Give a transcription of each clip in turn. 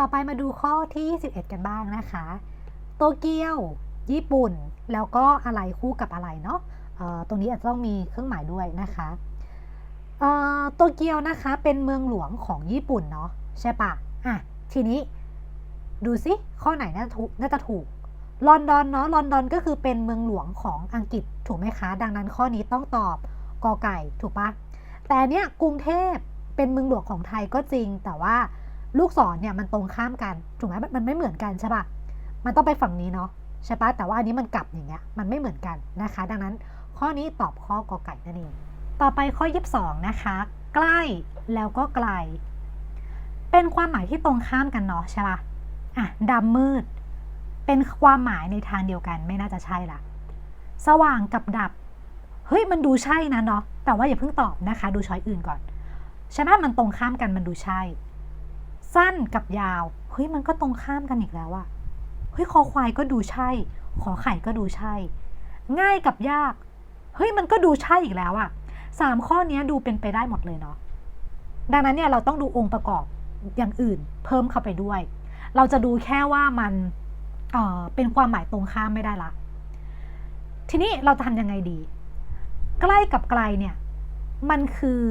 ต่อไปมาดูข้อที่21กันบ้างนะคะ โตเกียว ญี่ปุ่น แล้วก็อะไรคู่กับอะไรเนาะตรงนี้อาจจะต้องมีเครื่องหมายด้วยนะคะโตเกียวนะคะเป็นเมืองหลวงของญี่ปุ่นเนาะใช่ปะอะทีนี้ดูสิข้อไหนน่าจะถูกน่าจะถูกลอนดอนเนาะลอนดอนก็คือเป็นเมืองหลวงของอังกฤษถูกไหมคะ ดังนั้นข้อนี้ต้องตอบกอไก่ถูกปะแต่เนี้ยกรุงเทพเป็นเมืองหลวงของไทยก็จริง แต่ว่า ลูกศรเนี่ยมันตรงข้ามกันถูกไหมมันไม่เหมือนกันใช่ปะมันต้องไปฝั่งนี้เนาะใช่ปะแต่ว่าอันนี้มันกลับอย่างเงี้ยมันไม่เหมือนกันนะคะ ดังนั้นข้อนี้ตอบข้อกอไก่นั่นเองต่อไปข้อ 22 นะคะ ใกล้แล้วก็ไกล เป็นความหมายที่ตรงข้ามกันเนาะใช่ปะอะดำมืด เป็นความหมายในทางเดียวกันไม่น่าจะใช่ละสว่างกับดับเฮ้ยมันดูใช่นะเนาะแต่ว่าอย่าเพิ่งตอบนะคะ ดูช้อยอื่นก่อนใช่ไหมมันตรงข้ามกันมันดูใช่ สั้นกับยาว เฮ้ยมันก็ตรงข้ามกันอีกแล้วอะเฮ้ยคอควายก็ดูใช่ ขอไข่ก็ดูใช่ ง่ายกับยาก เฮ้ยมันก็ดูใช่อีกแล้วอะสามข้อนี้ดูเป็นไปได้หมดเลยเนาะ ดังนั้นเนี่ยเราต้องดูองค์ประกอบอย่างอื่น เพิ่มเข้าไปด้วย เราจะดูแค่ว่ามันเเป็นความหมายตรงข้ามไม่ได้ละ ทีนี้เราจะทำยังไงดี ใกล้กับไกลเนี่ย มันคือ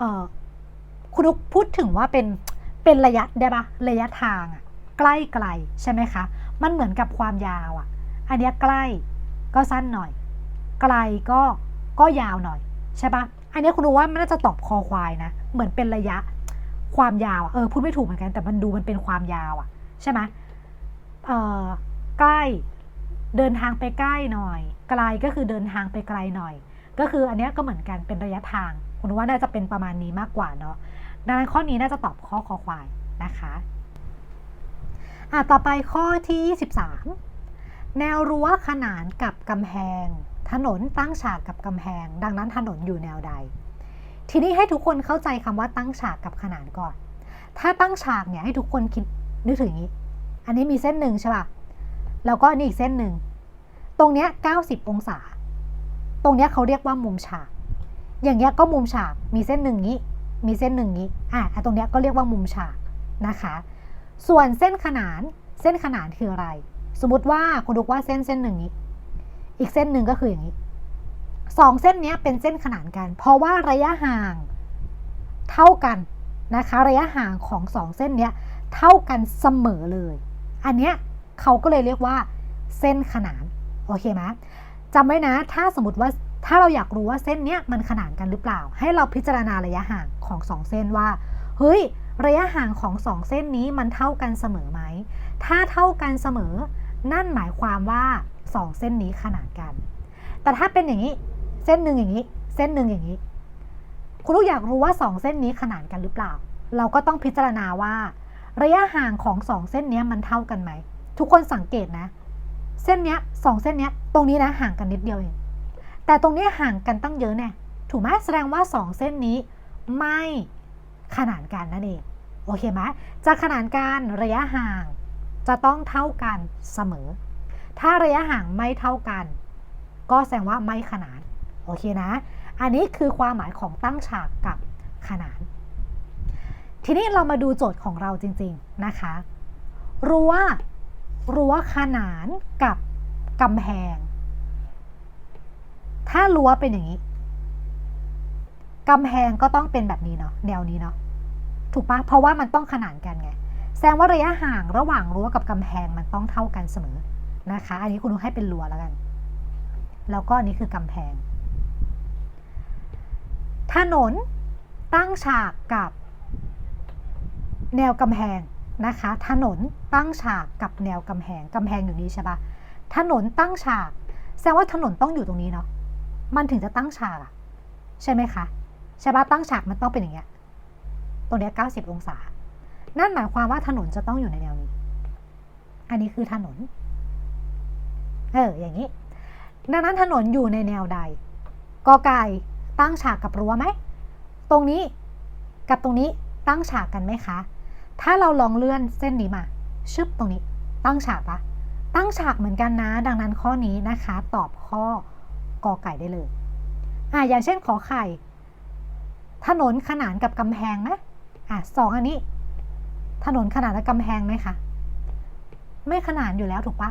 อคุณพูดถึงว่าเป็น เป็นระยะได้ปะระยะทางอะใกล้ไกลใช่ไหมคะ มันเหมือนกับความยาวอะอันนี้ใกล้ก็สั้นหน่อย ไกลก็ก็ยาวหน่อยใช่ปะอันนี้คุณรู้ว่ามันน่าจะตอบคอควายนะ เหมือนเป็นระยะความยาวอะเออพูดไม่ถูกเหมือนกันแต่มันดูมันเป็นความยาวอะใช่ไหมเออใกล้เดินทางไปใกล้หน่อย ไกลก็คือเดินทางไปไกลหน่อย ก็คืออันนี้ก็เหมือนกันเป็นระยะทางคุณว่าน่าจะเป็นประมาณนี้มากกว่าเนาะ ดังนั้นข้อนี้น่าจะตอบข้อคอควายนะคะอะต่อไปข้อที่ 23 แนวรั้วขนานกับกำแพง ถนนตั้งฉากกับกำแพง ดังนั้นถนนอยู่แนวใด ทีนี้ให้ทุกคนเข้าใจคำว่าตั้งฉากกับขนานก่อน ถ้าตั้งฉากเนี่ยให้ทุกคนคิดนึกถึงนี้ อันนี้มีเส้นหนึ่งใช่ป่ะ แล้วก็อันนี่อีกเส้นหนึ่ง ตรงเนี้ย90 องศา ตรงเนี้ยเขาเรียกว่ามุมฉาก อย่างเงี้ยก็มุมฉาก มีเส้นหนึ่งนี้ มีเส้นหนึ่งนี้อะตรงเนี้ยก็เรียกว่ามุมฉากนะคะ ส่วนเส้นขนานเส้นขนานคืออะไร สมมติว่าคุณดูว่าเส้นเส้นหนึ่งนี้ อีกเส้นหนึ่งก็คืออย่างนี้สองเส้นเนี้ยเป็นเส้นขนานกัน เพราะว่าระยะห่างเท่ากันนะคะ ระยะห่างของสองเส้นเนี้ยเท่ากันเสมอเลย อันเนี้ยเขาก็เลยเรียกว่า เส้นขนาน โอเคไหมจำไว้นะ ถ้าสมมติว่า ถ้าเราอยากรู้ว่าเส้นเนี้ยมันขนานกันหรือเปล่า ให้เราพิจารณาระยะห่างของสองเส้นว่า เฮ้ย ระยะห่างของสองเส้นนี้มันเท่ากันเสมอไหม ถ้าเท่ากันเสมอ นั่นหมายความว่าสองเส้นนี้ขนานกัน แต่ถ้าเป็นอย่างนี้ เส้นหนึ่งอย่างนี้ เส้นหนึ่งอย่างนี้ คุณลูกอยากรู้ว่าสองเส้นนี้ขนานกันหรือเปล่า เราก็ต้องพิจารณาว่า ระยะห่างของสองเส้นนี้มันเท่ากันไหม ทุกคนสังเกตนะ เส้นเนี้ยสองเส้นเนี้ย ตรงนี้นะห่างกันนิดเดียวเอง แต่ตรงนี้ห่างกันตั้งเยอะแน่ถูกไหมแสดงว่าสองเส้นนี้ไม่ขนานกันนั่นเองโอเคไหมจะขนานกันระยะห่างจะต้องเท่ากันเสมอ ถ้าระยะห่างไม่เท่ากัน ก็แสดงว่าไม่ขนานโอเคนะ อันนี้คือความหมายของตั้งฉากกับขนาน ทีนี้เรามาดูโจทย์ของเราจริง ๆนะคะรั้วรั้วขนานกับกำแพง ถ้ารั้วเป็นอย่างนี้กำแพงก็ต้องเป็นแบบนี้เนาะแนวนี้เนาะถูกปะเพราะว่ามันต้องขนานกันไง แสดงว่าระยะห่างระหว่างรั้วกับกำแพงมันต้องเท่ากันเสมอนะคะ อันนี้คุณดูให้เป็นรั้วแล้วกัน แล้วก็อันนี้คือกำแพง ถนนตั้งฉากกับแนวกำแพงนะคะ ถนนตั้งฉากกับแนวกำแพงกำแพงอยู่นี้ใช่ปะถนนตั้งฉาก แสดงว่าถนนต้องอยู่ตรงนี้เนาะ มันถึงจะตั้งฉากใช่ไหมคะใช่ปะตั้งฉากมันต้องเป็นอย่างเงี้ยตรงเนี้ย90 องศา นั่นหมายความว่าถนนจะต้องอยู่ในแนวนี้ อันนี้คือถนน เออ อย่างนี้ ดังนั้นถนนอยู่ในแนวใด กอไก่ตั้งฉากกับรั้วไหม ตรงนี้กับตรงนี้ตั้งฉากกันไหมคะ ถ้าเราลองเลื่อนเส้นนี้มา ชึบตรงนี้ ตั้งฉากปะตั้งฉากเหมือนกันนะ ดังนั้นข้อนี้นะคะ ตอบข้อ กอไก่ได้เลยอ่าอย่างเช่นขอไข่ ถนนขนานกับกำแพงไหมอะสองอันนี้ ถนนขนาดกับกำแพงไหมคะไม่ขนานอยู่แล้วถูกปะ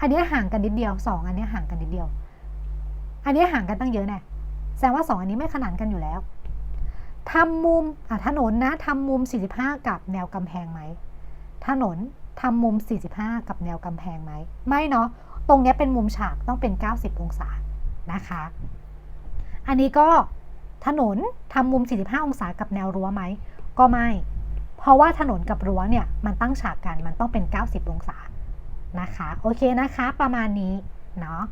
อันนี้ห่างกันนิดเดียวสองอันนี้ห่างกันนิดเดียว อันนี้ห่างกันตั้งเยอะแน่แสดงว่าสองอันนี้ไม่ขนานกันอยู่แล้วทำมุมอะถนนนะทำมุม 45 กับแนวกำแพงไหมถนนทำมุม 45 กับแนวกำแพงไหมไม่เนาะตรงเนี้ยเป็นมุมฉากต้องเป็น 90 องศา นะคะ อันนี้ก็ถนนทำมุม 45 องศากับแนวรั้วไหม ก็ไม่ เพราะว่าถนนกับรั้วเนี่ยมันตั้งฉากกันมันต้องเป็น 90 องศานะคะ โอเคนะคะ ประมาณนี้เนาะ